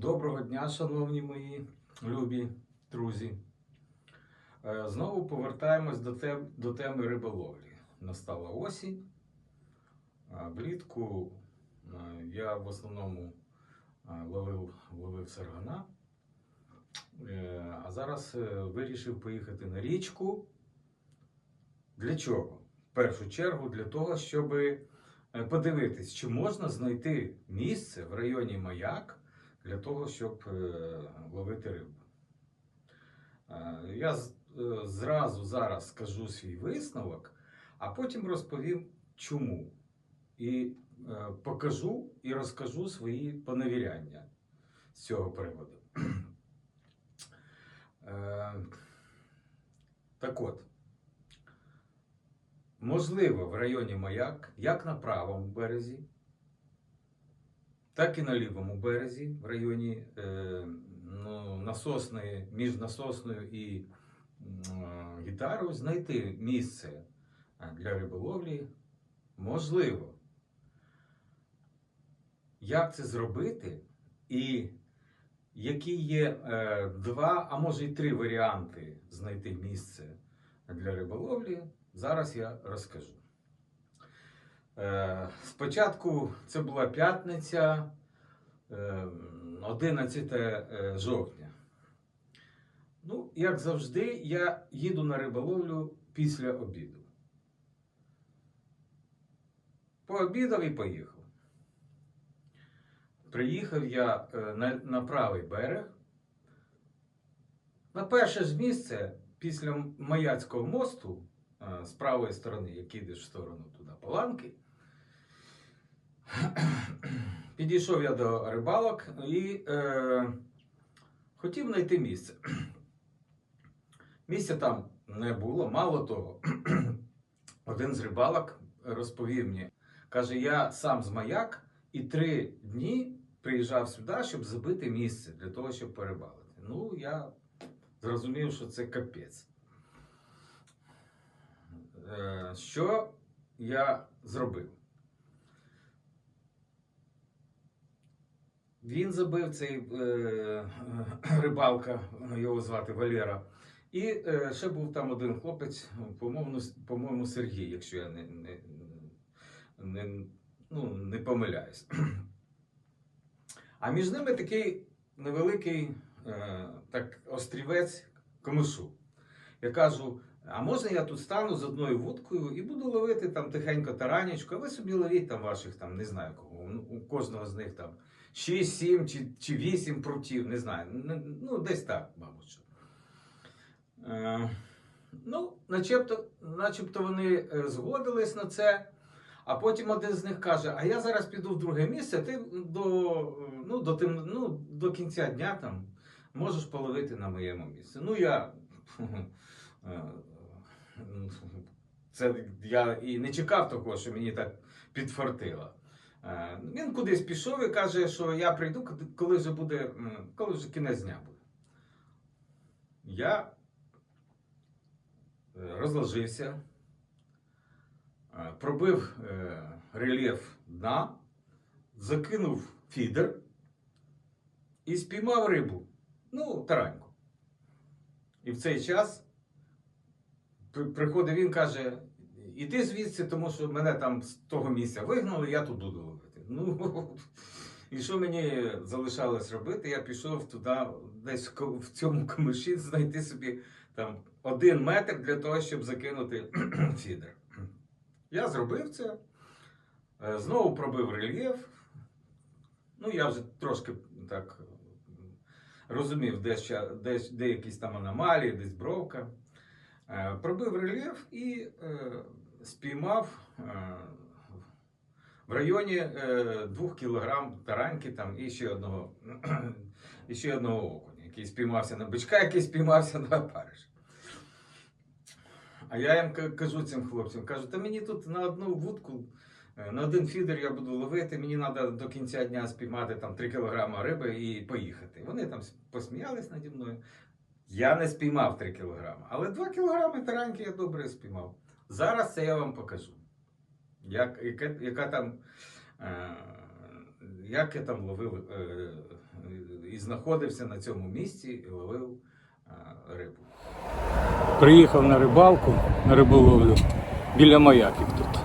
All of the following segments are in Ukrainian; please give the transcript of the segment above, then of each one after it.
Доброго дня, шановні мої любі друзі. Е, Знову повертаємось до, тем, до теми риболовлі. Настала осінь. Влітку е, я в основному е, ловив, ловив саргана. А зараз вирішив поїхати на річку. Для чого? В першу чергу для того, щоб подивитись, чи можна знайти місце в районі Маяк для того, щоб е, ловити рибу. Е, Я е, зразу зараз скажу свій висновок, а потім розповім чому. І покажу і розкажу свої поневіряння з цього приводу. Так от, можливо, в районі Маяк, як на правому березі, так і на лівому березі, в районі е, ну, насосної, між насосною і е, гітарою, знайти місце е, для риболовлі можливо. Як це зробити? І які є е, два, а може й три варіанти знайти місце для риболовлі, зараз я розкажу. Е, Спочатку це була п'ятниця, е, 11 е, жовтня. Ну, як завжди, я їду на риболовлю після обіду. Пообідав і поїхав. Приїхав я е, на, на правий берег. На перше ж місце після Маяцького мосту е, з правої сторони, як їдеш в сторону туди Паланки. Підійшов я до рибалок і е, хотів знайти місце. Місця там не було, мало того, один з рибалок розповів мені, каже, я сам з маяк і три дні приїжджав сюди, щоб забити місце для того, щоб порибалити. Ну, я зрозумів, що це капець. Е, Що я зробив? Він забив цей е, рибалка, його звати Валера. І е, ще був там один хлопець, по-моєму, по-моєму, Сергій, якщо я не, не, не, ну, не помиляюсь. А між ними такий невеликий е, так, острівець комишу. Я кажу: а можна я тут стану з одною вудкою і буду ловити там тихенько таранечку, а ви собі ловіть там ваших, там, не знаю кого, у кожного з них там 6, 7 чи, чи 8 прутів, не знаю. Ну, десь так, мабуть. що. Е, ну, начебто, начебто вони е, згодились на це. А потім один з них каже: А я зараз піду в друге місце, ти до, ну, до, тим, ну, до кінця дня там можеш половити на моєму місці. Ну, я. е, Це я і не чекав такого, що мені так підфартило. Е, Він кудись пішов і каже, що я прийду, коли вже буде, коли вже кінець дня буде. Я е, розложився, е, пробив рельєф дна, закинув фідер і спіймав рибу. Ну, тараньку. І в цей час при- приходить він каже: іди звідси, тому що мене там з того місця вигнали, я тут буду ловити. Ну, і що мені залишалось робити? Я пішов туди, десь в цьому камиші знайти собі там один метр для того, щоб закинути фідер. Я зробив це, е, знову пробив рельєф. Ну, я вже трошки так розумів, де, ще, де, де якісь там аномалії, десь бровка. Е, Пробив рельєф і е, спіймав е, в районі е, 2 кг тараньки там, і ще одного, і ще одного окуня, який спіймався на бичка, який спіймався на опариш. А я їм кажу цим хлопцям, кажу, та мені тут на одну вудку, е, на один фідер я буду ловити, мені треба до кінця дня спіймати там 3 кг риби і поїхати. Вони там посміялись наді мною. Я не спіймав 3 кг, але 2 кг тараньки я добре спіймав. Зараз це я вам покажу. Як, яка, яка там е, як я там ловив е, і знаходився на цьому місці і ловив е, рибу. Приїхав на рибалку, на риболовлю біля маяків тут.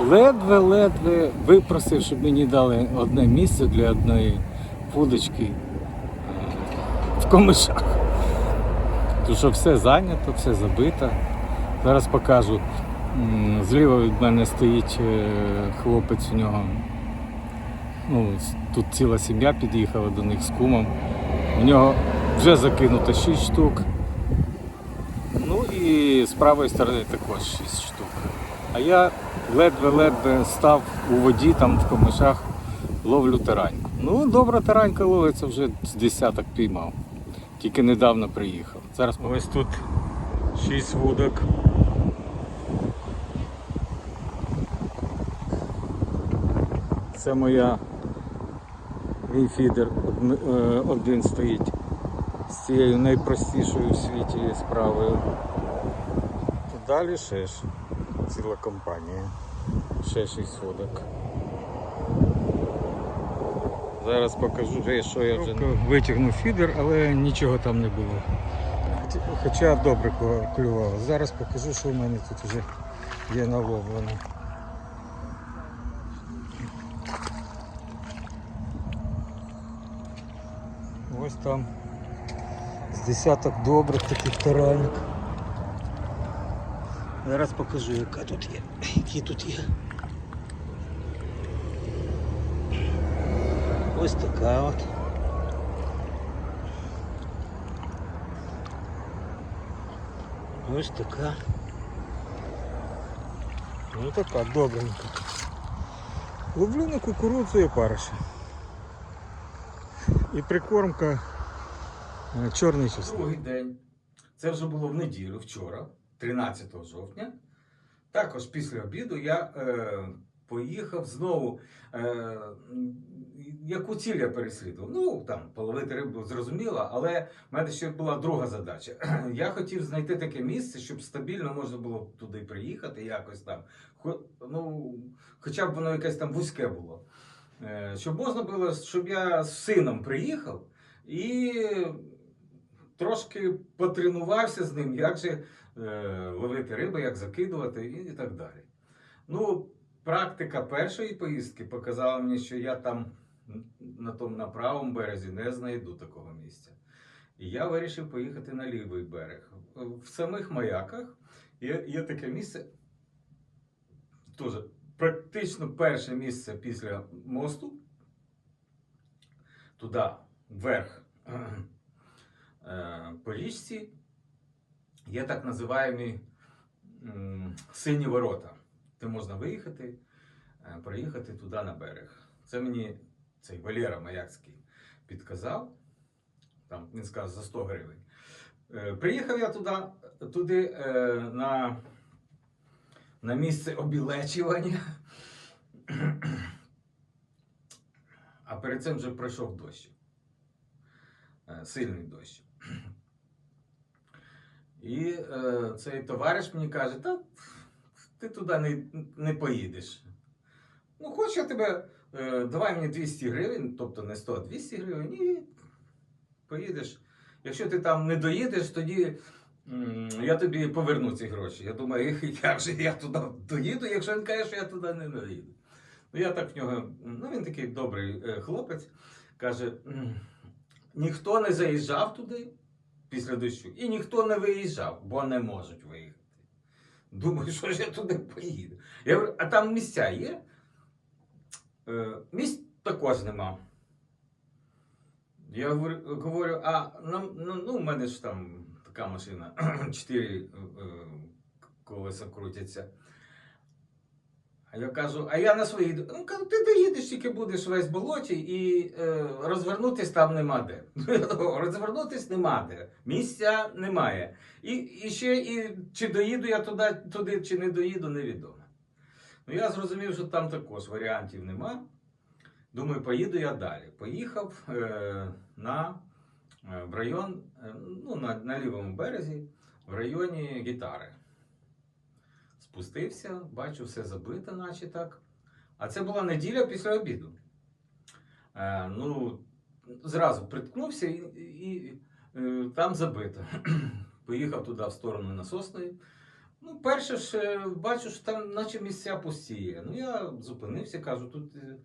Ледве-ледве випросив, щоб мені дали одне місце для одної вудочки е, в комишах. Тому що все зайнято, все забито. Зараз покажу. Зліва від мене стоїть е, хлопець у нього. Ну, тут ціла сім'я під'їхала до них з кумом. У нього вже закинуто 6 штук. Ну і з правої сторони також 6 штук. А я ледве-ледве став у воді, там в комишах, ловлю тараньку. Ну, добра таранька ловиться, вже з десяток піймав. Тільки недавно приїхав. Зараз ось тут 6 вудок. Це моя мій е, один стоїть з цією найпростішою в світі справою. Далі ще ж ціла компанія. Ще шість водок. Зараз покажу, що я вже витягнув фідер, але нічого там не було. Хоча добре клювало. Зараз покажу, що в мене тут вже є наловлено. Ось там з десяток добрих таких таранок. Зараз покажу, яка тут є. Які тут є. Ось така от. Ось така. Ну така добренька. Ловлю на кукурудзу і париша. І прикормка е, чорний чеснок. Другий день. Це вже було в неділю, вчора, 13 жовтня. Також після обіду я е, поїхав знову. Е, яку ціль я переслідував? Ну, там, половити рибу зрозуміло, але в мене ще була друга задача. Я хотів знайти таке місце, щоб стабільно можна було туди приїхати, якось там. Хо- Ну, хоча б воно якесь там вузьке було. Е, щоб можна було, щоб я з сином приїхав і трошки потренувався з ним, як же е, ловити рибу, як закидувати і, так далі. Ну, практика першої поїздки показала мені, що я там на тому на правому березі не знайду такого місця. І я вирішив поїхати на лівий берег. В самих маяках є, є таке місце, теж практично перше місце після мосту. Туди, вверх е, по річці, є так називаємо сині ворота, де можна виїхати, е, проїхати туди на берег. Це мені цей Валера Маякський підказав. Там він сказав за 100 гривень. Е, Приїхав я туди, туди е, на, на місце обілечування. А перед цим вже пройшов дощ. Сильний дощ. І е, цей товариш мені каже, та ти туди не, не поїдеш. Ну, хоч я тебе, е, давай мені 200 гривень, тобто не 100, а 200 гривень, і поїдеш. Якщо ти там не доїдеш, тоді я тобі поверну ці гроші. Я думаю, як же я туди доїду, якщо він каже, що я туди не доїду. Ну, я так в нього, ну він такий добрий е, хлопець, каже: ніхто не заїжджав туди після дощу, і ніхто не виїжджав, бо не можуть виїхати. Думаю, що ж я туди поїду. Я говорю, а там місця є? Е, місць також нема. Я говорю, а нам, ну, у мене ж там така машина, чотири е, е, колеса крутяться. А я кажу, а я на своїй. Ну, кажу, ти доїдеш, тільки будеш весь болоті, і е, розвернутись там нема де. розвернутись нема де. Місця немає. І, і ще і чи доїду я туди, туди, чи не доїду, невідомо. Ну я зрозумів, що там також варіантів нема. Думаю, поїду я далі. Поїхав е, на, е, в район, е, ну, на, на лівому березі, в районі гітари. Спустився, бачу, все забито, наче так. А це була неділя після обіду. Е, ну, зразу приткнувся і, і е, там забито. Поїхав туди в сторону насосної. Ну, перше ж е, бачу, що там наче місця пустіє. Ну, я зупинився, кажу, тут е,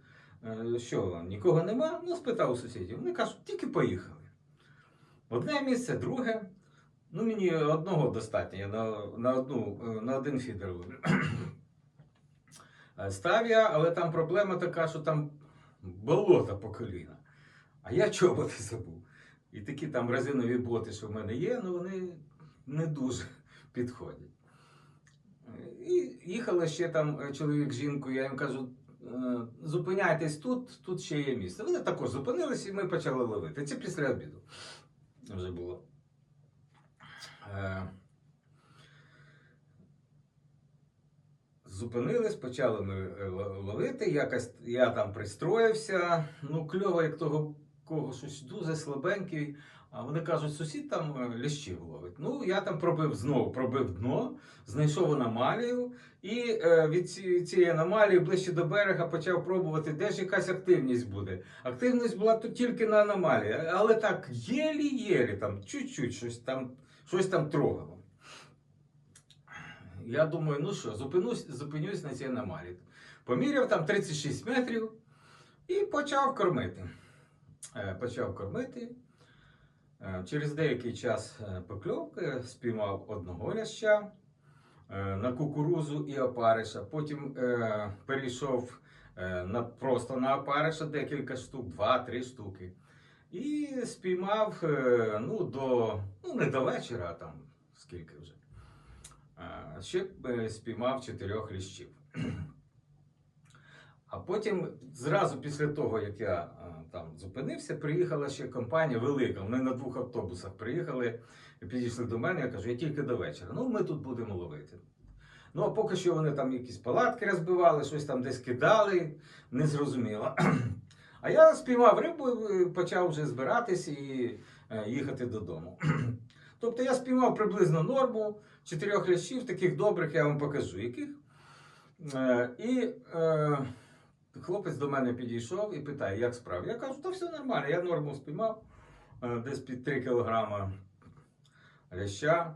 е, що, нікого нема? Ну, спитав у сусідів. Вони кажуть, тільки поїхали. Одне місце, друге. Ну, мені одного достатньо, я на, на, одну, е, на один фідер. Е, Став я, але там проблема така, що там болото по коліна. А я чоботи забув. І такі там резинові боти, що в мене є, ну вони не дуже підходять. І їхали ще там е, чоловік з жінкою, я їм кажу, «Е, зупиняйтесь тут, тут ще є місце. Вони також зупинилися і ми почали ловити. Це після обіду вже було. Е, Зупинились, почали ми е, ловити. Якось я там пристроївся. Ну, кльово, як того кого щось дуже слабенький. А вони кажуть, сусід там е, лящів ловить. Ну, я там пробив знову, пробив дно, знайшов аномалію, і е, від цієї аномалії ближче до берега почав пробувати, де ж якась активність буде. Активність була тут тільки на аномалії, але так єлі-єлі, там чуть-чуть щось там, щось там трогало. Я думаю, ну що, зупинусь, зупинюсь на цій аномалії. Поміряв там 36 метрів і почав кормити. Е, Почав кормити. Е, Через деякий час е, покльовки спіймав одного ляща на кукурузу і опариша. Потім перейшов на, просто на опариша декілька штук, два-три штуки. І спіймав е, ну, до, ну, не до вечора, а там скільки вже. Е, Ще е, спіймав чотирьох ліщів. А потім, зразу після того, як я там зупинився, приїхала ще компанія велика. Вони на двох автобусах приїхали і підійшли до мене. Я кажу, я тільки до вечора. Ну, ми тут будемо ловити. Ну, а поки що вони там якісь палатки розбивали, щось там десь кидали, не зрозуміло. А я спіймав рибу, і почав вже збиратись і е, їхати додому. Тобто я спіймав приблизно норму чотирьох лящів, таких добрих, я вам покажу, яких. Е, І е, хлопець до мене підійшов і питає, як справа. Я кажу, та все нормально, я норму спіймав е, десь під 3 кілограма ляща.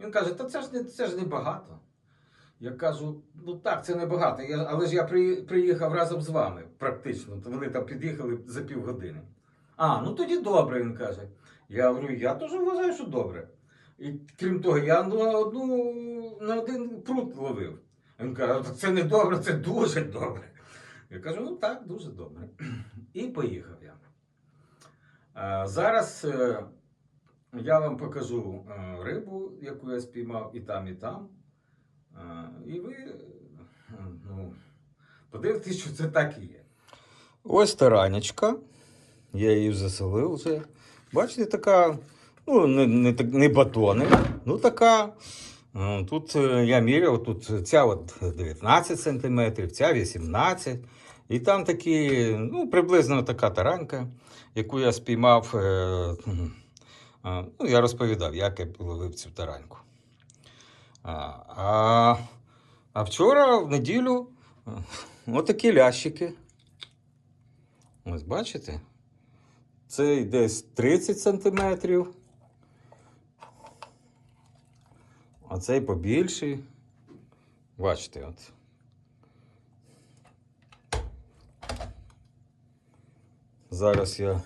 Він каже, та це ж не, це ж не багато. Я кажу, ну так, це не багато, я, але ж я при, приїхав разом з вами, практично. То вони там під'їхали за півгодини. А, ну тоді добре, він каже. Я говорю, я теж вважаю, що добре. І крім того, я на одну на один прут ловив. Він каже, це не добре, це дуже добре. Я кажу, ну так, дуже добре. І поїхав я. А, зараз е, я вам покажу е, рибу, яку я спіймав і там, і там. І ви ну, подивитесь, що це так і є. Ось таранечка. Я її заселив вже. Бачите, така, ну, не, не, не батони, ну така. е, Тут е, я міряв, тут ця от 19 см, ця 18 І там такі, ну, приблизно така таранка, яку я спіймав. е, Ну, я розповідав, як я ловив цю тараньку. А, а, вчора, в неділю, е, отакі лящики. Ось бачите? Це десь 30 сантиметрів. А цей побільший. Бачите, от. Зараз я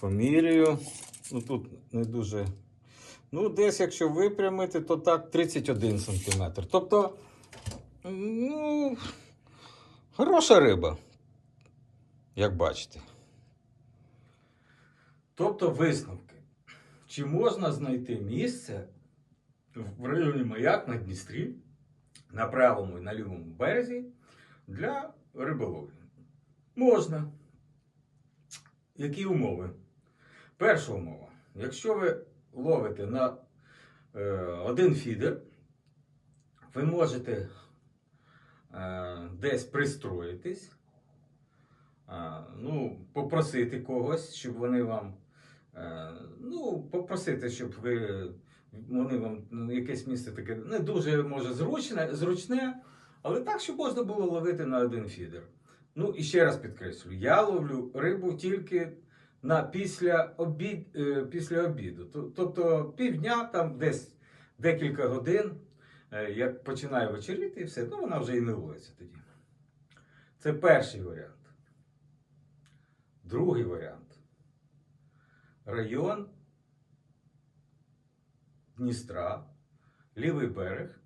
поміряю. Ну тут не дуже. Ну, десь, якщо випрямити, то так 31 сантиметр. Тобто, ну, хороша риба, як бачите. Тобто висновки. Чи можна знайти місце в районі маяк на Дністрі, на правому і на лівому березі для риболовлі? Можна. Які умови? Перша умова. Якщо ви ловите на е, один фідер, ви можете е, десь пристроїтись, е, ну, попросити когось, щоб вони вам, е, ну, попросити, щоб ви вони вам ну, якесь місце таке не дуже може зручне, зручне, але так, щоб можна було ловити на один фідер. Ну і ще раз підкреслю: я ловлю рибу тільки на після, обід, е, після обіду. Тобто півдня, там десь декілька годин, е, як починає вечеріти, і все, ну вона вже і не ловиться тоді. Це перший варіант. Другий варіант. Район Дністра, лівий берег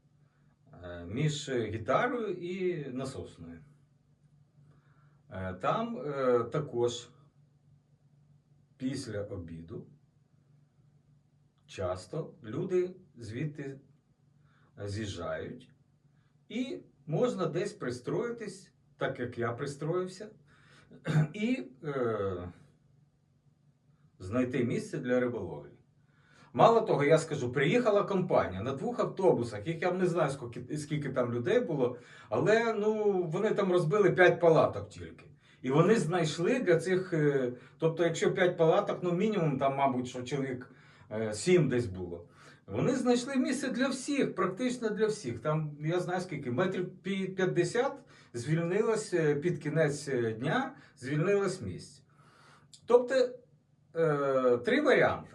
е, між гітарою і насосною. Там також після обіду часто люди звідти з'їжджають, і можна десь пристроїтись, так як я пристроївся, і е, знайти місце для риболовлі. Мало того, я скажу, приїхала компанія на двох автобусах, їх я не знаю, скільки, скільки там людей було, але ну, вони там розбили 5 палаток тільки. І вони знайшли для цих, е, тобто, якщо 5 палаток, ну мінімум там, мабуть, що чоловік 7 десь було. Вони знайшли місце для всіх, практично для всіх. Там я знаю скільки, метрів пі- 50 звільнилось е, під кінець е, дня, звільнилось місць. Тобто е, три варіанти.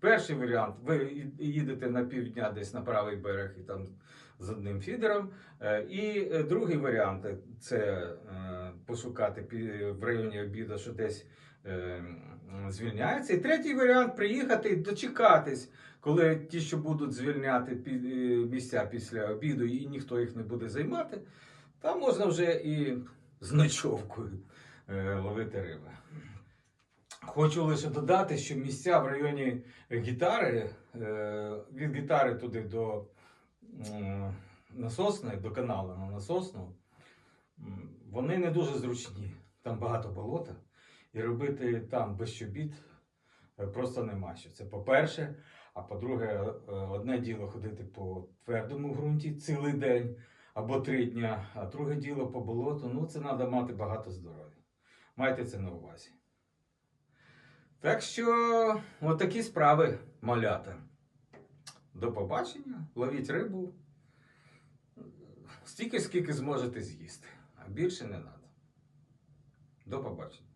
Перший варіант, ви їдете на півдня десь на правий берег і там з одним фідером. Е, І е, другий варіант це е, пошукати в районі обіду, що десь звільняється. І третій варіант приїхати і дочекатись, коли ті, що будуть звільняти місця після обіду, і ніхто їх не буде займати, там можна вже і з ночовкою ловити риби. Хочу лише додати, що місця в районі гітари, від гітари туди до м, насосної, до каналу на насосну, вони не дуже зручні. Там багато болота. І робити там без чобіт е, просто нема що. Це по-перше. А по-друге, е, одне діло ходити по твердому ґрунті цілий день або три дня, а друге діло по болоту. Ну, це треба мати багато здоров'я. Майте це на увазі. Так що, отакі справи, малята. До побачення, ловіть рибу. Стільки, скільки зможете з'їсти, а більше не треба. До побачення.